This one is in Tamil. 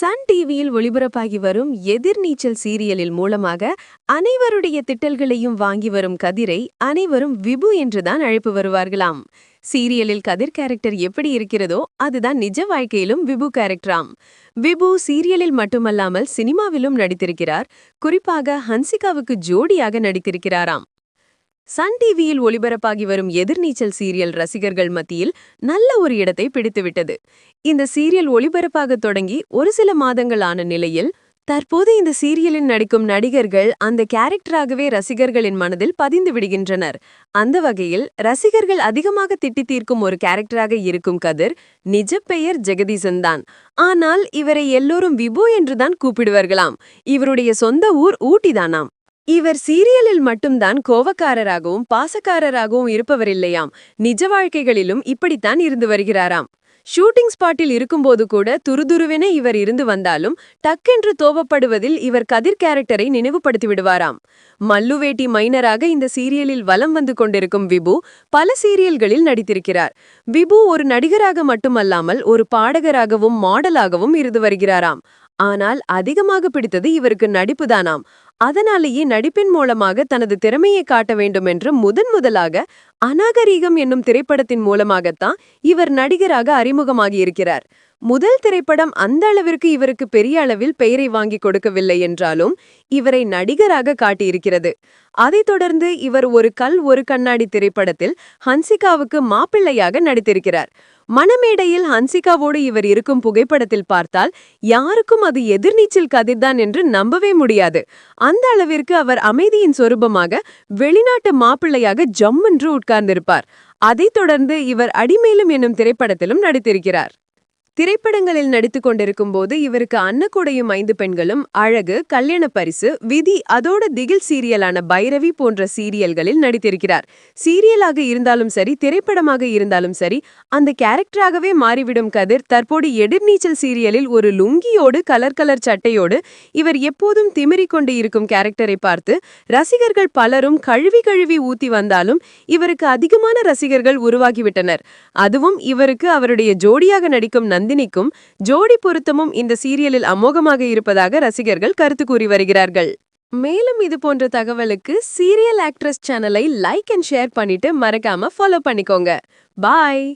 சன் டிவியில் ஒளிபரப்பாகி வரும் எதிர்நீச்சல் சீரியலில் மூலமாக அனைவருடைய திட்டல்களையும் வாங்கி வரும் கதிரை அனைவரும் விபு என்றுதான் அழைப்பு வருவார்களாம். சீரியலில் கதிர் கேரக்டர் எப்படி இருக்கிறதோ அதுதான் நிஜ வாழ்க்கையிலும் விபு கேரக்டராம் விபு சீரியலில் மட்டுமல்லாமல் சினிமாவிலும் நடித்திருக்கிறார். குறிப்பாக ஹன்சிகாவுக்கு ஜோடியாக நடித்திருக்கிறாராம். சன் டிவியில் ஒளிபரப்பாகி வரும் எதிர்நீச்சல் சீரியல் ரசிகர்கள் மத்தியில் நல்ல ஒரு இடத்தை பிடித்துவிட்டது. இந்த சீரியல் ஒளிபரப்பாக தொடங்கி ஒரு சில மாதங்கள் ஆன நிலையில் தற்போது இந்த சீரியலில் நடிக்கும் நடிகர்கள் அந்த கேரக்டராகவே ரசிகர்களின் மனதில் பதிந்து விடுகின்றனர். அந்த வகையில் ரசிகர்கள் அதிகமாக திட்டி தீர்க்கும் ஒரு கேரக்டராக இருக்கும் கதிர் நிஜ பெயர் ஜெகதீசன் தான். ஆனால் இவரை எல்லோரும் விபு என்றுதான் கூப்பிடுவார்களாம். இவருடைய சொந்த ஊர் ஊட்டிதானாம். இவர் சீரியலில் மட்டும்தான் கோவக்காரராகவும் பாசக்காரராகவும் இருப்பவரில்லையாம். நிஜ வாழ்க்கைகளிலும் இப்படித்தான் இருந்து வருகிறாராம். ஷூட்டிங் ஸ்பாட்டில் இருக்கும்போது கூட துருதுருவென இவர் இருந்து வந்தாலும் டக்கென்று தோவப்படுவதில் இவர் கதிர் கேரக்டரை நினைவுபடுத்தி விடுவாராம் மல்லுவேட்டி மைனராக இந்த சீரியலில் வலம் வந்து கொண்டிருக்கும் விபு பல சீரியல்களில் நடித்திருக்கிறார். விபு ஒரு நடிகராக மட்டுமல்லாமல் ஒரு பாடகராகவும் மாடலாகவும் இருந்து வருகிறாராம். ஆனால் அதிகமாக பிடித்தது இவருக்கு நடிப்புதானாம். அதனாலேயே நடிப்பின் மூலமாக தனது திறமையை காட்ட வேண்டும் என்று முதன் முதலாக அநாகரீகம் என்னும் திரைப்படத்தின் மூலமாகத்தான் இவர் நடிகராக அறிமுகமாகியிருக்கிறார். முதல் திரைப்படம் அந்த அளவிற்கு இவருக்கு பெரிய அளவில் பெயரை வாங்கி கொடுக்கவில்லை என்றாலும் இவரை நடிகராக காட்டியிருக்கிறது. அதைத் தொடர்ந்து இவர் ஒரு கல் ஒரு கண்ணாடி திரைப்படத்தில் ஹன்சிகாவுக்கு மாப்பிள்ளையாக நடித்திருக்கிறார். மணமேடையில் ஹன்சிகாவோடு இவர் இருக்கும் புகைப்படத்தில் பார்த்தால் யாருக்கும் அது எதிர்நீச்சல் கதிர்தான் என்று நம்பவே முடியாது. அந்த அளவிற்கு அவர் அமைதியின் சொரூபமாக வெளிநாட்டு மாப்பிள்ளையாக ஜம்மென்று உட்கார்ந்திருப்பார். அதைத் தொடர்ந்து இவர் அடிமேலும் என்னும் திரைப்படத்திலும் நடித்திருக்கிறார். திரைப்படங்களில் நடித்துக் கொண்டிருக்கும் போது இவருக்கு அன்னக்கூடையும் ஐந்து பெண்களும் அழகு கல்யாண பரிசு விதி அதோட திகில் சீரியலான பைரவி போன்ற சீரியல்களில் நடித்திருக்கிறார். சீரியலாக இருந்தாலும் சரி திரைப்படமாக இருந்தாலும் சரி அந்த கேரக்டராகவே மாறிவிடும் கதிர். தற்போது எதிர்நீச்சல் சீரியலில் ஒரு லுங்கியோடு கலர் கலர் சட்டையோடு இவர் எப்போதும் திமிரிக்கொண்டு இருக்கும் கேரக்டரை பார்த்து ரசிகர்கள் பலரும் கழுவி கழுவி ஊத்தி வந்தாலும் இவருக்கு அதிகமான ரசிகர்கள் உருவாகிவிட்டனர். அதுவும் இவருக்கு அவருடைய ஜோடியாக நடிக்கும் நந்தி நந்தினிக்கும் ஜோடி பொருத்தமும் இந்த சீரியலில் அமோகமாக இருப்பதாக ரசிகர்கள் கருத்து கூறி வருகிறார்கள். மேலும் இது போன்ற தகவலுக்கு சீரியல் ஆக்ட்ரஸ் சேனலை லைக் அண்ட் ஷேர் பண்ணிட்டு மறக்காம ஃபாலோ பண்ணிக்கோங்க. பாய்!